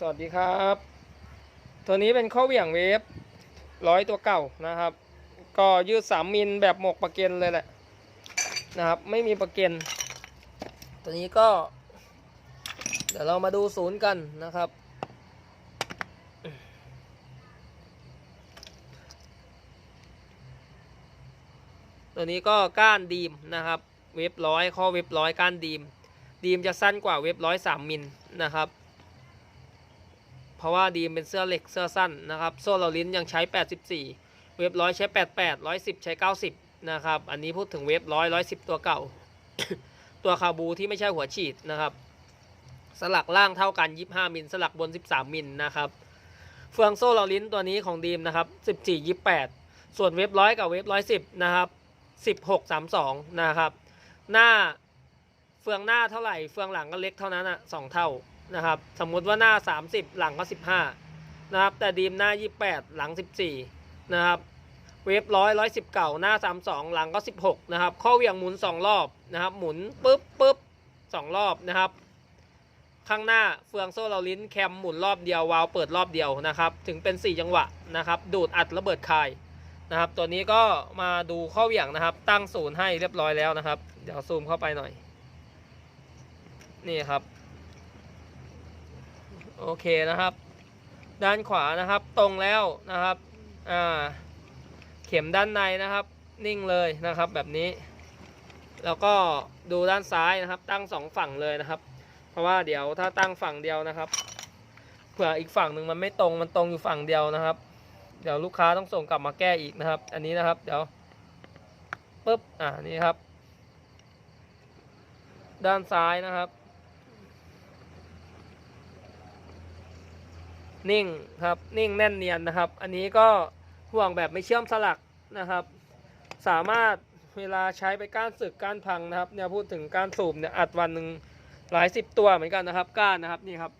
สวัสดีครับ ตัวนี้เป็นข้อเหวี่ยงเวฟร้อยตัวเก่านะครับ ก็ยืดสามมิลแบบหมกประเก็นเลยแหละนะครับ ไม่มีประเก็นตัวนี้ก็ เดี๋ยวเรามาดูศูนย์กันนะครับ ตัวนี้ก็ก้านดีมนะครับ เว็บร้อยข้อเว็บร้อยก้านดีม ดีมจะสั้นกว่าเว็บร้อยสามมิลนะครับ ราะว่าดีมเป็นเสื้อเหล็กเสื้อสั้นนะครับ โซ่เราลิ้นยังใช้ 84 เว็บร้อยใช้ 88 110 ใช้ 90 นะครับ อันนี้พูดถึงเว็บร้อยร้อยสิบตัวเก่า ตัวคาบูที่ไม่ใช่หัวฉีดนะครับ สลักล่างเท่ากัน 25 มิล สลักบน 13 มิลนะครับ เฟืองโซ่เราลิ้นตัวนี้ของดีมนะครับ 14 28 ส่วนเว็บร้อยกับเว็บร้อยสิบนะครับ 16 32 นะครับ หน้าเฟืองหน้าเท่าไหร่ เฟืองหลังก็เล็กเท่านั้นอะสองเท่า นะครับ สมมุติว่าหน้า 30 หลังก็ 15 นะครับ แต่ดีมหน้า 28 หลัง 14 นะครับ เวฟร้อยร้อยสิบเก่าหน้า 32 หลังก็ 16 นะครับ ข้อเหวี่ยงหมุน 2 รอบนะครับ หมุนปุ๊บปุ๊บสองรอบนะครับ ข้างหน้าเฟืองโซ่เราลิ้นแคมหมุนรอบเดียววาล์วเปิดรอบเดียวนะครับ ถึงเป็น 4 จังหวะนะครับ ดูดอัดระเบิดคายนะครับ ตัวนี้ก็มาดูข้อเหวี่ยงนะครับ ตั้งศูนย์ให้เรียบร้อยแล้วนะครับ เดี๋ยวซูมเข้าไปหน่อย นี่ครับ โอเคนะครับ ด้านขวานะครับตรงแล้วนะครับอ่าเข็มด้านในนะครับ นิ่งเลยนะครับแบบนี้ แล้วก็ดูด้านซ้ายนะครับ ตั้งสองฝั่งเลยนะครับ เพราะว่าเดี๋ยวถ้าตั้งฝั่งเดียวนะครับเผื่ออีกฝั่งหนึ่งมันไม่ตรงมันตรงอยู่ฝั่งเดียวนะครับ เดี๋ยวลูกค้าต้องส่งกลับมาแก้อีกนะครับ อันนี้นะครับ เดี๋ยวปุ๊บอ่านี่ครับ ด้านซ้ายนะครับ นิ่งครับนิ่งแน่นเนียนนะครับ อันนี้ก็ห่วงแบบไม่เชื่อมสลักนะครับ สามารถเวลาใช้ไปก้านสึกก้านพังนะครับเนี่ยพูดถึงก้านสูบเนี่ยอัดวันหนึ่งหลายสิบตัวเหมือนกันนะครับ ก้านนะครับนี่ครับ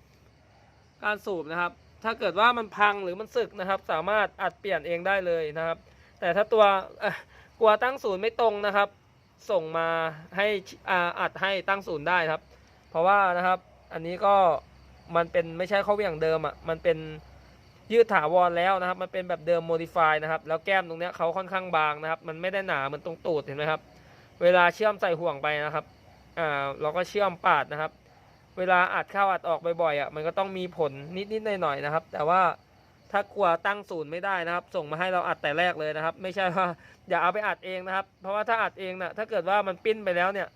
ก้านสูบนะครับ ถ้าเกิดว่ามันพังหรือมันสึกนะครับ สามารถอัดเปลี่ยนเองได้เลยนะครับ แต่ถ้าตัวกลัวตั้งศูนย์ไม่ตรงนะครับ ส่งมาให้ออัดให้ตั้งศูนย์ได้ครับ เพราะว่านะครับอันนี้ก็ มันเป็นไม่ใช่ข้อเวี่ยงเดิมอะมันเป็นยืดถาวรแล้วนะครับ มันเป็นแบบเดิมโมดิฟายนะครับ แล้วแก้มตรงเนี้ยเขาค่อนข้างบางนะครับ มันไม่ได้หนาเหมือนตรงตูดเห็นไหมครับ เวลาเชื่อมใส่ห่วงไปนะครับ อ่า เราก็เชื่อมปาดนะครับ เวลาอัดเข้าอัดออกบ่อยๆอะ มันก็ต้องมีผลนิดๆหน่อยๆนะครับ แต่ว่าถ้ากลัวตั้งศูนย์ไม่ได้นะครับ ส่งมาให้เราอัดแต่แรกเลยนะครับ ไม่ใช่ว่าอย่าเอาไปอัดเองนะครับ เพราะว่าถ้าอัดเองนะถ้าเกิดว่ามันปิ้นไปแล้วเนี่ย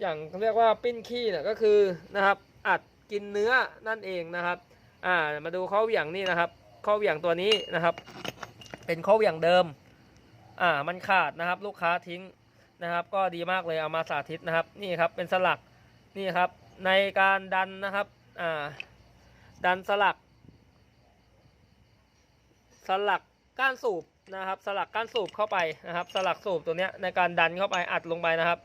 อย่างเรียกว่าปิ้นขี้เนี่ยก็คือนะครับ อัด กินเนื้อนั่นเองนะครับ อ่า มาดูข้อเหวี่ยงนี่นะครับ ข้อเหวี่ยงตัวนี้นะครับ เป็นข้อเหวี่ยงเดิม อ่า มันขาดนะครับ ลูกค้าทิ้งนะครับ ก็ดีมากเลยเอามาสาธิตนะครับ นี่ครับ เป็นสลัก นี่ครับ ในการดันนะครับ อ่า ดันสลัก สลักก้านสูบนะครับ สลักก้านสูบเข้าไปนะครับ สลักสูบตัวเนี้ยในการดันเข้าไปอัดลงไปนะครับ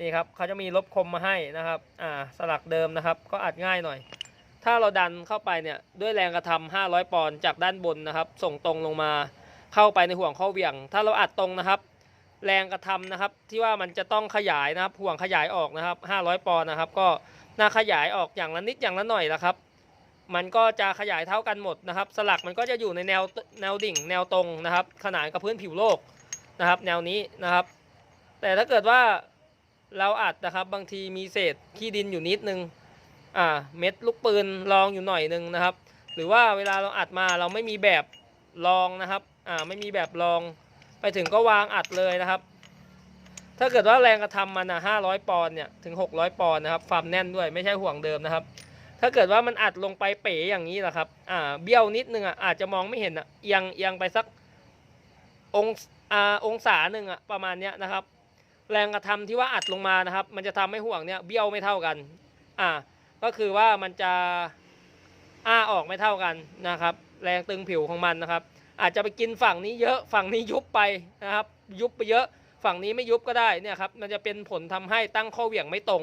นี่ครับเขาจะมีลบคมมาให้นะครับอ่าสลักเดิมนะครับ ก็อัดง่ายหน่อย ถ้าเราดันเข้าไปเนี่ยด้วยแรงกระทำ500 ปอนด์จากด้านบนนะครับ ส่งตรงลงมาเข้าไปในห่วงข้อเหวี่ยง ถ้าเราอัดตรงนะครับ แรงกระทำนะครับ ที่ว่ามันจะต้องขยายนะครับ ห่วงขยายออกนะครับ 500 ปอนด์นะครับ ก็น่าขยายออกอย่างละนิดอย่างละหน่อยนะครับ มันก็จะขยายเท่ากันหมดนะครับ สลักมันก็จะอยู่ในแนวแนวดิ่ง แนวตรงนะครับ ขนานกับพื้นผิวโลกนะครับ แนวนี้นะครับ แต่ถ้าเกิดว่า เราอัดนะครับบางทีมีเศษขี้ดินอยู่นิดนึงอ่าเม็ดลูกปืนรองอยู่หน่อยนึงนะครับ หรือว่าเวลาเราอัดมาเราไม่มีแบบรองนะครับอ่าไม่มีแบบรอง ไปถึงก็วางอัดเลยนะครับ ถ้าเกิดว่าแรงกระทำมันอะ500ปอนด์เนี่ยถึง600ปอนด์นะครับความแน่นด้วยไม่ใช่ห่วงเดิมนะครับ ถ้าเกิดว่ามันอัดลงไปเป๋อย่างนี้แหละครับอ่าเบี้ยวนิดนึงอะอาจจะมองไม่เห็นอะเอียงเอียงไปสักองศอ่าองศาหนึ่งอะประมาณเนี้ยนะครับ แรงกระทำที่ว่าอัดลงมานะครับ มันจะทำให้ห่วงเนี่ยเบี้ยวไม่เท่ากัน อ่า ก็คือว่ามันจะอ้าออกไม่เท่ากันนะครับ แรงตึงผิวของมันนะครับ อาจจะไปกินฝั่งนี้เยอะฝั่งนี้ยุบไปนะครับ ยุบไปเยอะ ฝั่งนี้ไม่ยุบก็ได้เนี่ยครับ มันจะเป็นผลทำให้ตั้งข้อเหวี่ยงไม่ตรง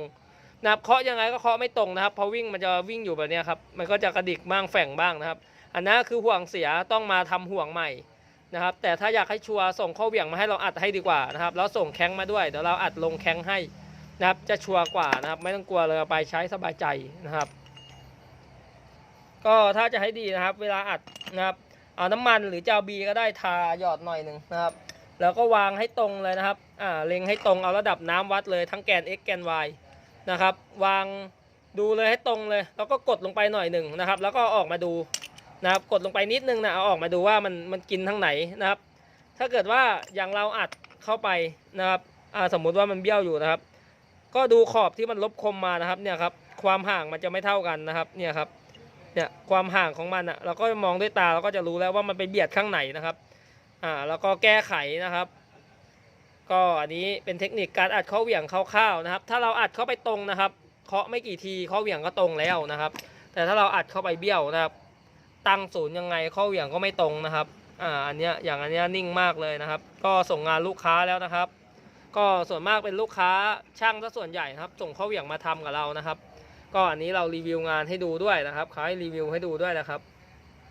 นะครับเคาะยังไงก็เคาะไม่ตรงนะครับพอวิ่งมันจะวิ่งอยู่แบบนี้ครับ มันก็จะกระดิกบ้างแฝงบ้างนะครับ อันนั้นคือห่วงเสียต้องมาทำห่วงใหม่ นะครับ แต่ถ้าอยากให้ชัวร์ส่งข้อเหวี่ยงมาให้เราอัดให้ดีกว่านะครับ แล้วส่งแข้งมาด้วย เดี๋ยวเราอัดลงแข้งให้นะครับ จะชัวร์กว่านะครับ ไม่ต้องกลัวเลยไปใช้สบายใจนะครับ ก็ถ้าจะให้ดีนะครับ เวลาอัดนะครับเอาน้ำมันหรือจะเอาบีก็ได้ทาหยอดหน่อยหนึ่งนะครับ แล้วก็วางให้ตรงเลยนะครับ อ่า เล็งให้ตรงเอาระดับน้ำวัดเลยทั้งแกน x แกน y นะครับ วางดูเลยให้ตรงเลย แล้วก็กดลงไปหน่อยหนึ่งนะครับ แล้วก็ออกมาดู นะครับ กดลงไปนิดนึงนะเอาออกมาดูว่ามันมันกินทางไหนนะครับ ถ้าเกิดว่าอย่างเราอัดเข้าไปนะครับสมมุติว่ามันเบี้ยวอยู่นะครับ ก็ดูขอบที่มันลบคมมานะครับเนี่ยครับความห่างมันจะไม่เท่ากันนะครับเนี่ยครับเนี่ยความห่างของมันอะเราก็มองด้วยตาเราก็จะรู้แล้วว่ามันไปเบียดข้างไหนนะครับอ่าแล้วก็แก้ไขนะครับ ก็อันนี้เป็นเทคนิคการอัดเข้าเหวี่ยงคร่าวๆนะครับ ถ้าเราอัดเข้าไปตรงนะครับเคาะไม่กี่ทีเข้าเหวี่ยงก็ตรงแล้วนะครับ แต่ถ้าเราอัดเข้าไปเบี้ยวนะครับ ตั้งศูนย์ยังไงเข้าเหวี่ยงก็ไม่ตรงนะครับอ่าอันเนี้ยอย่างอันเนี้ยนิ่งมากเลยนะครับ ก็ส่งงานลูกค้าแล้วนะครับ ก็ส่วนมากเป็นลูกค้าช่างซะส่วนใหญ่ครับ ส่งเข้าเหวี่ยงมาทำกับเรานะครับ ก็อันนี้เรารีวิวงานให้ดูด้วยนะครับเขาให้รีวิวให้ดูด้วยนะครับ